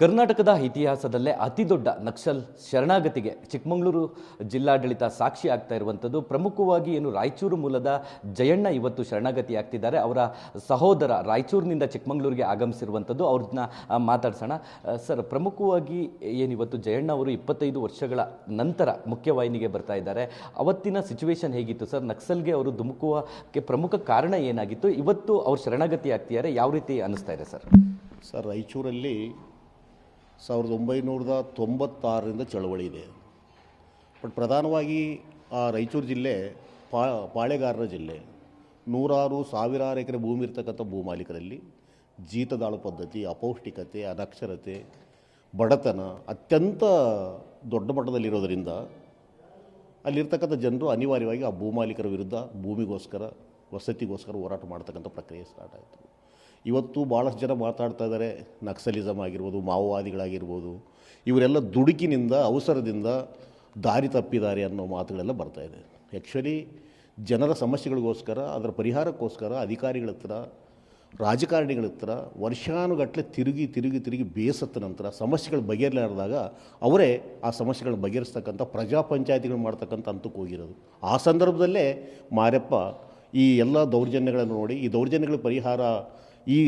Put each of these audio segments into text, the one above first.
ಕರ್ನಾಟಕದ ಇತಿಹಾಸದಲ್ಲೇ ಅತಿ ದೊಡ್ಡ ನಕ್ಸಲ್ ಶರಣಾಗತಿಗೆ ಚಿಕ್ಕಮಗಳೂರು ಜಿಲ್ಲಾಡಳಿತ ಸಾಕ್ಷಿ ಆಗ್ತಾ ಇರುವಂಥದ್ದು. ಪ್ರಮುಖವಾಗಿ ಏನು ರಾಯಚೂರು ಮೂಲದ ಜಯಣ್ಣ ಇವತ್ತು ಶರಣಾಗತಿ ಆಗ್ತಿದ್ದಾರೆ ಅವರ ಸಹೋದರ ರಾಯಚೂರಿನಿಂದ ಚಿಕ್ಕಮಗಳೂರಿಗೆ ಆಗಮಿಸಿರುವಂಥದ್ದು. ಅವ್ರನ್ನ ಮಾತಾಡ್ಸೋಣ. ಸರ್, ಪ್ರಮುಖವಾಗಿ ಏನಿವತ್ತು ಜಯಣ್ಣ ಅವರು ಇಪ್ಪತ್ತೈದು ವರ್ಷಗಳ ನಂತರ ಮುಖ್ಯವಾಹಿನಿಗೆ ಬರ್ತಾ ಇದ್ದಾರೆ. ಅವತ್ತಿನ ಸಿಚುವೇಶನ್ ಹೇಗಿತ್ತು? ಸರ್, ನಕ್ಸಲ್ಗೆ ಅವರು ಧುಮುಕುವಕ್ಕೆ ಪ್ರಮುಖ ಕಾರಣ ಏನಾಗಿತ್ತು? ಇವತ್ತು ಅವ್ರು ಶರಣಾಗತಿ ಆಗ್ತಿದ್ದಾರೆ ಯಾವ ರೀತಿ ಅನ್ನಿಸ್ತಾ ಇದೆ, ಸರ್? ಸರ್, ರಾಯಚೂರಲ್ಲಿ ಸಾವಿರದ ಒಂಬೈನೂರದ ತೊಂಬತ್ತಾರರಿಂದ ಚಳವಳಿ ಇದೆ. ಬಟ್ ಪ್ರಧಾನವಾಗಿ ಆ ರಾಯಚೂರು ಜಿಲ್ಲೆ ಪಾ, ಪಾಳೆಗಾರರ ಜಿಲ್ಲೆ. ನೂರಾರು ಸಾವಿರಾರು ಎಕರೆ ಭೂಮಿ ಇರ್ತಕ್ಕಂಥ ಭೂಮಾಲೀಕರಲ್ಲಿ ಜೀತದಾಳು ಪದ್ಧತಿ, ಅಪೌಷ್ಟಿಕತೆ, ಅನಕ್ಷರತೆ, ಬಡತನ ಅತ್ಯಂತ ದೊಡ್ಡ ಮಟ್ಟದಲ್ಲಿರೋದರಿಂದ ಅಲ್ಲಿರ್ತಕ್ಕಂಥ ಜನರು ಅನಿವಾರ್ಯವಾಗಿ ಆ ಭೂಮಾಲೀಕರ ವಿರುದ್ಧ ಭೂಮಿಗೋಸ್ಕರ, ವಸತಿಗೋಸ್ಕರ ಹೋರಾಟ ಮಾಡ್ತಕ್ಕಂಥ ಪ್ರಕ್ರಿಯೆ ಸ್ಟಾರ್ಟ್ ಆಯಿತು. ಇವತ್ತು ಭಾಳಷ್ಟು ಜನ ಮಾತಾಡ್ತಾ ಇದ್ದಾರೆ ನಕ್ಸಲಿಸಮ್ ಆಗಿರ್ಬೋದು, ಮಾವೋವಾದಿಗಳಾಗಿರ್ಬೋದು. ಇವರೆಲ್ಲ ದುಡುಕಿನಿಂದ, ಅವಸರದಿಂದ ದಾರಿ ತಪ್ಪಿದ್ದಾರೆ ಅನ್ನೋ ಮಾತುಗಳೆಲ್ಲ ಬರ್ತಾ ಇದೆ. ಆ್ಯಕ್ಚುಲಿ ಜನರ ಸಮಸ್ಯೆಗಳಿಗೋಸ್ಕರ, ಅದರ ಪರಿಹಾರಕ್ಕೋಸ್ಕರ, ಅಧಿಕಾರಿಗಳ ಹತ್ರ, ರಾಜಕಾರಣಿಗಳ ಹತ್ರ ವರ್ಷಾನುಗಟ್ಟಲೆ ತಿರುಗಿ ತಿರುಗಿ ತಿರುಗಿ ಬೇಸತ್ತ ನಂತರ, ಸಮಸ್ಯೆಗಳು ಬಗೆಹರಿಲಾರ್ದಾಗ ಅವರೇ ಆ ಸಮಸ್ಯೆಗಳನ್ನ ಬಗೆಹರಿಸ್ತಕ್ಕಂಥ ಪ್ರಜಾ ಪಂಚಾಯತಿಗಳು ಮಾಡ್ತಕ್ಕಂಥ ಹಂತಕ್ಕೆ ಹೋಗಿರೋದು. ಆ ಸಂದರ್ಭದಲ್ಲೇ ಮಾರಪ್ಪ ಈ ಎಲ್ಲ ದೌರ್ಜನ್ಯಗಳನ್ನು ನೋಡಿ, ಈ ದೌರ್ಜನ್ಯಗಳ ಪರಿಹಾರ ಈ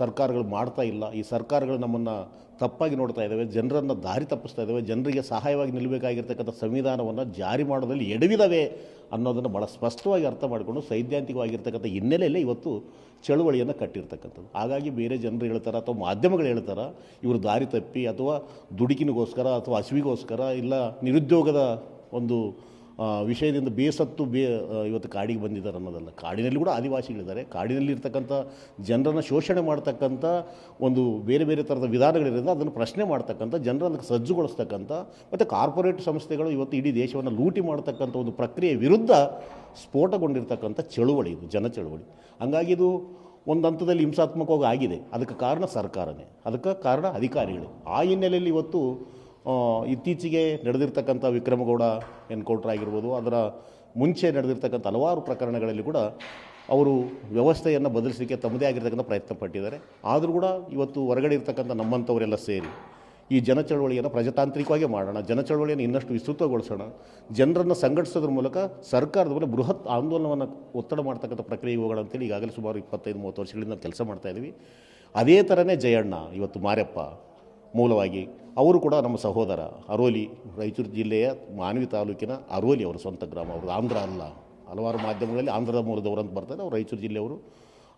ಸರ್ಕಾರಗಳು ಮಾಡ್ತಾ ಇಲ್ಲ, ಈ ಸರ್ಕಾರಗಳು ನಮ್ಮನ್ನು ತಪ್ಪಾಗಿ ನೋಡ್ತಾ ಇದ್ದಾವೆ ಜನರನ್ನು ದಾರಿ ತಪ್ಪಿಸ್ತಾ ಇದ್ದಾವೆ ಜನರಿಗೆ ಸಹಾಯವಾಗಿ ನಿಲ್ಲಬೇಕಾಗಿರ್ತಕ್ಕಂಥ ಸಂವಿಧಾನವನ್ನು ಜಾರಿ ಮಾಡೋದ್ರಲ್ಲಿ ಎಡವಿದಾವೆ ಅನ್ನೋದನ್ನು ಭಾಳ ಸ್ಪಷ್ಟವಾಗಿ ಅರ್ಥ ಮಾಡಿಕೊಂಡು ಸೈದ್ಧಾಂತಿಕವಾಗಿರ್ತಕ್ಕಂಥ ಹಿನ್ನೆಲೆಯಲ್ಲೇ ಇವತ್ತು ಚಳುವಳಿಯನ್ನು ಕಟ್ಟಿರ್ತಕ್ಕಂಥದ್ದು. ಹಾಗಾಗಿ ಬೇರೆ ಜನರು ಹೇಳ್ತಾರೆ ಅಥವಾ ಮಾಧ್ಯಮಗಳು ಹೇಳ್ತಾರೆ, ಇವರು ದಾರಿ ತಪ್ಪಿ ಅಥವಾ ದುಡುಕಿನಿಗೋಸ್ಕರ ಅಥವಾ ಹಸಿವಿಗೋಸ್ಕರ ಇಲ್ಲ ನಿರುದ್ಯೋಗದ ಒಂದು ವಿಷಯದಿಂದ ಬೇಸತ್ತು ಬೇ ಇವತ್ತು ಕಾಡಿಗೆ ಬಂದಿದ್ದಾರೆ ಅನ್ನೋದಲ್ಲ ಕಾಡಿನಲ್ಲಿ ಕೂಡ ಆದಿವಾಸಿಗಳಿದ್ದಾರೆ. ಕಾಡಿನಲ್ಲಿ ಇರ್ತಕ್ಕಂಥ ಜನರನ್ನು ಶೋಷಣೆ ಮಾಡ್ತಕ್ಕಂಥ ಒಂದು ಬೇರೆ ಬೇರೆ ಥರದ ವಿಧಾನಗಳಿರೋದ್ರಿಂದ ಅದನ್ನು ಪ್ರಶ್ನೆ ಮಾಡ್ತಕ್ಕಂಥ, ಜನರನ್ನು ಸಜ್ಜುಗೊಳಿಸ್ತಕ್ಕಂಥ, ಮತ್ತು ಕಾರ್ಪೊರೇಟ್ ಸಂಸ್ಥೆಗಳು ಇವತ್ತು ಇಡೀ ದೇಶವನ್ನು ಲೂಟಿ ಮಾಡ್ತಕ್ಕಂಥ ಒಂದು ಪ್ರಕ್ರಿಯೆ ವಿರುದ್ಧ ಸ್ಫೋಟಗೊಂಡಿರ್ತಕ್ಕಂಥ ಚಳುವಳಿ ಇದು, ಜನ ಚಳುವಳಿ. ಹಂಗಾಗಿ ಇದು ಒಂದು ಹಂತದಲ್ಲಿ ಹಿಂಸಾತ್ಮಕವಾಗಿ ಆಗಿದೆ. ಅದಕ್ಕೆ ಕಾರಣ ಸರ್ಕಾರನೇ. ಅದಕ್ಕೆ ಕಾರಣ ಅಧಿಕಾರಿಗಳೇ. ಆ ಹಿನ್ನೆಲೆಯಲ್ಲಿ ಇವತ್ತು ಇತ್ತೀಚೆಗೆ ನಡೆದಿರ್ತಕ್ಕಂಥ ವಿಕ್ರಮಗೌಡ ಎನ್ಕೌಂಟರ್ ಆಗಿರ್ಬೋದು, ಅದರ ಮುಂಚೆ ನಡೆದಿರ್ತಕ್ಕಂಥ ಹಲವಾರು ಪ್ರಕರಣಗಳಲ್ಲಿ ಕೂಡ ಅವರು ವ್ಯವಸ್ಥೆಯನ್ನು ಬದಲಿಸಲಿಕ್ಕೆ ತಮ್ಮದೇ ಆಗಿರ್ತಕ್ಕಂಥ ಪ್ರಯತ್ನ ಪಟ್ಟಿದ್ದಾರೆ. ಆದರೂ ಕೂಡ ಇವತ್ತು ಹೊರಗಡೆ ಇರ್ತಕ್ಕಂಥ ನಮ್ಮಂಥವರೆಲ್ಲ ಸೇರಿ ಈ ಜನ ಚಳವಳಿಯನ್ನು ಪ್ರಜಾತಾಂತ್ರಿಕವಾಗಿ ಮಾಡೋಣ ಜನ ಚಳವಳಿಯನ್ನು ಇನ್ನಷ್ಟು ವಿಸ್ತೃತಗೊಳಿಸೋಣ, ಜನರನ್ನು ಸಂಘಟಿಸೋದ್ರ ಮೂಲಕ ಸರ್ಕಾರದ ಮೇಲೆ ಬೃಹತ್ ಆಂದೋಲನವನ್ನು ಒತ್ತಡ ಮಾಡ್ತಕ್ಕಂಥ ಪ್ರಕ್ರಿಯೆ ಹೋಗೋಣ ಅಂತೇಳಿ ಈಗಾಗಲೇ ಸುಮಾರು ಇಪ್ಪತ್ತೈದು, ಮೂವತ್ತು ವರ್ಷಗಳಿಂದ ಕೆಲಸ ಮಾಡ್ತಾ ಇದ್ದೀವಿ ಅದೇ ಥರನೇ ಜಯಣ್ಣ, ಇವತ್ತು ಮಾರೆಪ್ಪ ಮೂಲವಾಗಿ ಅವರು ಕೂಡ ನಮ್ಮ ಸಹೋದರ ಅರೋಲಿ, ರಾಯಚೂರು ಜಿಲ್ಲೆಯ ಮಾನವಿ ತಾಲೂಕಿನ ಅರೋಲಿ ಅವರ ಸ್ವಂತ ಗ್ರಾಮ. ಅವರು ಆಂಧ್ರ ಅಲ್ಲ, ಹಲವಾರು ಮಾಧ್ಯಮಗಳಲ್ಲಿ ಆಂಧ್ರದ ಮೂಲದವರು ಅಂತ ಬರ್ತಾರೆ. ಅವರು ರಾಯಚೂರು ಜಿಲ್ಲೆಯವರು,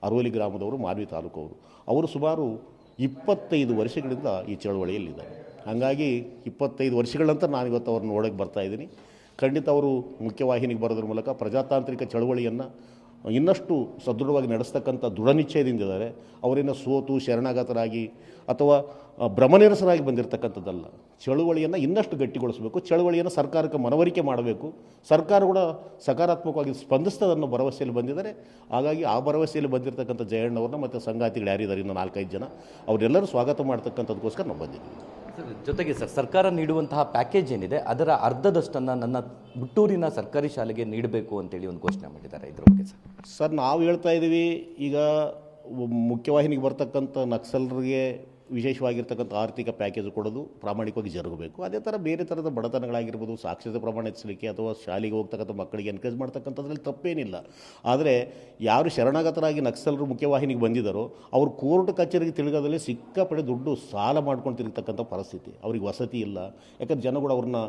ಅರೋಲಿ ಗ್ರಾಮದವರು, ಮಾನವಿ ತಾಲೂಕವರು. ಅವರು ಸುಮಾರು ಇಪ್ಪತ್ತೈದು ವರ್ಷಗಳಿಂದ ಈ ಚಳವಳಿಯಲ್ಲಿದ್ದಾರೆ. ಹಾಗಾಗಿ ಇಪ್ಪತ್ತೈದು ವರ್ಷಗಳಂತ ನಾನು ಇವತ್ತು ಅವ್ರನ್ನ ನೋಡೋಕ್ಕೆ ಬರ್ತಾ ಇದ್ದೀನಿ. ಖಂಡಿತ ಅವರು ಮುಖ್ಯವಾಹಿನಿಗೆ ಬರೋದ್ರ ಮೂಲಕ ಪ್ರಜಾತಾಂತ್ರಿಕ ಚಳವಳಿಯನ್ನು ಇನ್ನಷ್ಟು ಸದೃಢವಾಗಿ ನಡೆಸ್ತಕ್ಕಂಥ ದೃಢ ನಿಶ್ಚಯದಿಂದಿದ್ದಾರೆ ಅವರೇನೋ ಸೋತು ಶರಣಾಗತರಾಗಿ ಅಥವಾ ಭ್ರಮನಿರಸರಾಗಿ ಬಂದಿರತಕ್ಕಂಥದ್ದಲ್ಲ. ಚಳುವಳಿಯನ್ನು ಇನ್ನಷ್ಟು ಗಟ್ಟಿಗೊಳಿಸಬೇಕು. ಚಳುವಳಿಯನ್ನು ಸರ್ಕಾರಕ್ಕೆ ಮನವರಿಕೆ ಮಾಡಬೇಕು. ಸರ್ಕಾರ ಕೂಡ ಸಕಾರಾತ್ಮಕವಾಗಿ ಸ್ಪಂದಿಸ್ತದೆ ಅನ್ನೋ ಭರವಸೆಯಲ್ಲಿ ಬಂದಿದ್ದಾರೆ. ಹಾಗಾಗಿ ಆ ಭರವಸೆಯಲ್ಲಿ ಬಂದಿರತಕ್ಕಂಥ ಜಯಣ್ಣವ್ರನ್ನ ಮತ್ತು ಸಂಗಾತಿಗಳು ಯಾರಿದ್ದಾರೆ? ಇನ್ನು ನಾಲ್ಕೈದು ಜನ. ಅವರೆಲ್ಲರೂ ಸ್ವಾಗತ ಮಾಡ್ತಕ್ಕಂಥದ್ದಕ್ಕೋಸ್ಕರ ನಾವು ಬಂದಿದ್ದೀವಿ. ಜೊತೆಗೆ ಸರ್, ಸರ್ಕಾರ ನೀಡುವಂತಹ ಪ್ಯಾಕೇಜ್ ಏನಿದೆ, ಅದರ ಅರ್ಧದಷ್ಟನ್ನು ನನ್ನ ಹುಟ್ಟೂರಿನ ಸರ್ಕಾರಿ ಶಾಲೆಗೆ ನೀಡಬೇಕು ಅಂತೇಳಿ ಒಂದು ಘೋಷಣೆ ಮಾಡಿದ್ದಾರೆ ಇದ್ರ ಬಗ್ಗೆ ಸರ್. ಸರ್, ನಾವು ಹೇಳ್ತಾ ಇದ್ದೀವಿ, ಈಗ ಮುಖ್ಯವಾಹಿನಿಗೆ ಬರ್ತಕ್ಕಂಥ ನಕ್ಸಲರಿಗೆ ವಿಶೇಷವಾಗಿರ್ತಕ್ಕಂಥ ಆರ್ಥಿಕ ಪ್ಯಾಕೇಜ್ ಕೊಡೋದು ಪ್ರಾಮಾಣಿಕವಾಗಿ ಜರುಗಬೇಕು. ಅದೇ ಥರ ಬೇರೆ ಥರದ ಬಡತನಗಳಾಗಿರ್ಬೋದು, ಸಾಕ್ಷರತೆ ಪ್ರಮಾಣ ಹೆಚ್ಚಲಿಕ್ಕೆ ಅಥವಾ ಶಾಲೆಗೆ ಹೋಗ್ತಕ್ಕಂಥ ಮಕ್ಕಳಿಗೆ ಎನ್ಕರೇಜ್ ಮಾಡ್ತಕ್ಕಂಥದ್ರಲ್ಲಿ ತಪ್ಪೇನಿಲ್ಲ. ಆದರೆ ಯಾರು ಶರಣಾಗತರಾಗಿ ನಕ್ಸಲರು ಮುಖ್ಯವಾಹಿನಿಗೆ ಬಂದಿದ್ದಾರೋ, ಅವರು ಕೋರ್ಟ್ ಕಚೇರಿಗೆ ತಿರುಗೋದಲ್ಲಿ ಸಿಕ್ಕಾಪಡೆ ದುಡ್ಡು ಸಾಲ ಮಾಡ್ಕೊಂಡು ತಿರುಗತಕ್ಕಂಥ ಪರಿಸ್ಥಿತಿ. ಅವ್ರಿಗೆ ವಸತಿ ಇಲ್ಲ. ಯಾಕಂದ್ರೆ ಜನಗಳು ಅವ್ರನ್ನ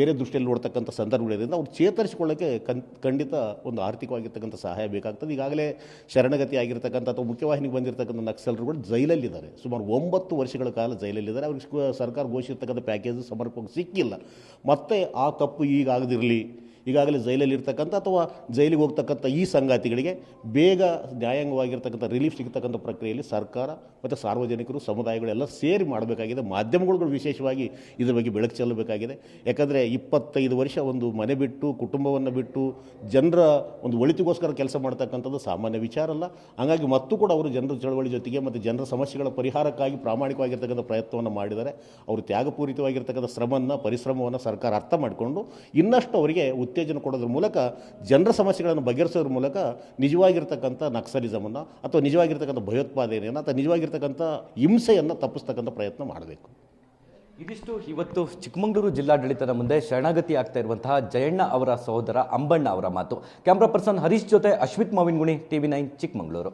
ಬೇರೆ ದೃಷ್ಟಿಯಲ್ಲಿ ನೋಡ್ತಕ್ಕಂಥ ಸಂದರ್ಭಗಳಿರೋದ್ರಿಂದ ಅವ್ರು ಚೇತರಿಸಿಕೊಳ್ಳೋಕ್ಕೆ ಕನ್ ಖಂಡಿತ ಒಂದು ಆರ್ಥಿಕವಾಗಿರ್ತಕ್ಕಂಥ ಸಹಾಯ ಬೇಕಾಗ್ತದೆ. ಈಗಾಗಲೇ ಶರಣಗತಿ ಆಗಿರ್ತಕ್ಕಂಥ ಅಥವಾ ಮುಖ್ಯವಾಹಿನಿಗೆ ಬಂದಿರತಕ್ಕಂಥ ನಕ್ಸಲರುಗಳು ಜೈಲಲ್ಲಿದ್ದಾರೆ. ಸುಮಾರು ಒಂಬತ್ತು ವರ್ಷಗಳ ಕಾಲ ಜೈಲಲ್ಲಿದ್ದಾರೆ. ಅವ್ರಿಗೆ ಸರ್ಕಾರ ಘೋಷಿರ್ತಕ್ಕಂಥ ಪ್ಯಾಕೇಜ್ ಸಮರ್ಪಕವಾಗಿ ಸಿಕ್ಕಿಲ್ಲ. ಮತ್ತೆ ಆ ತಪ್ಪು ಈಗ ಆಗದಿರಲಿ. ಈಗಾಗಲೇ ಜೈಲಲ್ಲಿ ಇರ್ತಕ್ಕಂಥ ಅಥವಾ ಜೈಲಿಗೆ ಹೋಗ್ತಕ್ಕಂಥ ಈ ಸಂಗಾತಿಗಳಿಗೆ ಬೇಗ ನ್ಯಾಯಾಂಗವಾಗಿರ್ತಕ್ಕಂಥ ರಿಲೀಫ್ ಸಿಗ್ತಕ್ಕಂಥ ಪ್ರಕ್ರಿಯೆಯಲ್ಲಿ ಸರ್ಕಾರ ಮತ್ತು ಸಾರ್ವಜನಿಕರು ಸಮುದಾಯಗಳೆಲ್ಲ ಸೇರಿ ಮಾಡಬೇಕಾಗಿದೆ. ಮಾಧ್ಯಮಗಳು ವಿಶೇಷವಾಗಿ ಇದರ ಬಗ್ಗೆ ಬೆಳಕು ಚೆಲ್ಲಬೇಕಾಗಿದೆ. ಯಾಕಂದರೆ ಇಪ್ಪತ್ತೈದು ವರ್ಷ ಒಂದು ಮನೆ ಬಿಟ್ಟು, ಕುಟುಂಬವನ್ನು ಬಿಟ್ಟು ಜನರ ಒಂದು ಒಳಿತಿಗೋಸ್ಕರ ಕೆಲಸ ಮಾಡ್ತಕ್ಕಂಥದ್ದು ಸಾಮಾನ್ಯ ವಿಚಾರ ಅಲ್ಲ. ಹಾಗಾಗಿ ಮತ್ತು ಕೂಡ ಅವರು ಜನರ ಚಳವಳಿ ಜೊತೆಗೆ ಮತ್ತು ಜನರ ಸಮಸ್ಯೆಗಳ ಪರಿಹಾರಕ್ಕಾಗಿ ಪ್ರಾಮಾಣಿಕವಾಗಿರ್ತಕ್ಕಂಥ ಪ್ರಯತ್ನವನ್ನು ಮಾಡಿದರೆ ಅವರು ತ್ಯಾಗಪೂರಿತವಾಗಿರ್ತಕ್ಕಂಥ ಶ್ರಮವನ್ನು ಪರಿಶ್ರಮವನ್ನು ಸರ್ಕಾರ ಅರ್ಥ ಮಾಡಿಕೊಂಡು ಇನ್ನಷ್ಟು ಅವರಿಗೆ ಉತ್ತೇಜನ ಕೊಡೋದ್ರ ಮೂಲಕ ಜನರ ಸಮಸ್ಯೆಗಳನ್ನು ಬಗೆಹರಿಸೋದ್ರ ಮೂಲಕ ನಿಜವಾಗಿರ್ತಕ್ಕಂಥ ನಕ್ಸಲಿಸಮನ್ನು ಅಥವಾ ನಿಜವಾಗಿರ್ತಕ್ಕಂಥ ಭಯೋತ್ಪಾದನೆಯನ್ನು ಅಥವಾ ನಿಜವಾಗಿರ್ತಕ್ಕಂಥ ಹಿಂಸೆಯನ್ನು ತಪ್ಪಿಸ್ತಕ್ಕಂಥ ಪ್ರಯತ್ನ ಮಾಡಬೇಕು. ಇದಿಷ್ಟು ಇವತ್ತು ಚಿಕ್ಕಮಗಳೂರು ಜಿಲ್ಲಾಡಳಿತದ ಮುಂದೆ ಶರಣಾಗತಿ ಆಗ್ತಾ ಇರುವಂತಹ ಜಯಣ್ಣ ಅವರ ಸಹೋದರ ಅಂಬಣ್ಣ ಅವರ ಮಾತು. ಕ್ಯಾಮ್ರಾ ಪರ್ಸನ್ ಹರೀಶ್ ಜೊತೆ ಅಶ್ವಿತ್ ಮಾವಿನ್ಗುಣಿ, ಟಿವಿ ನೈನ್ ಚಿಕ್ಕಮಗಳೂರು.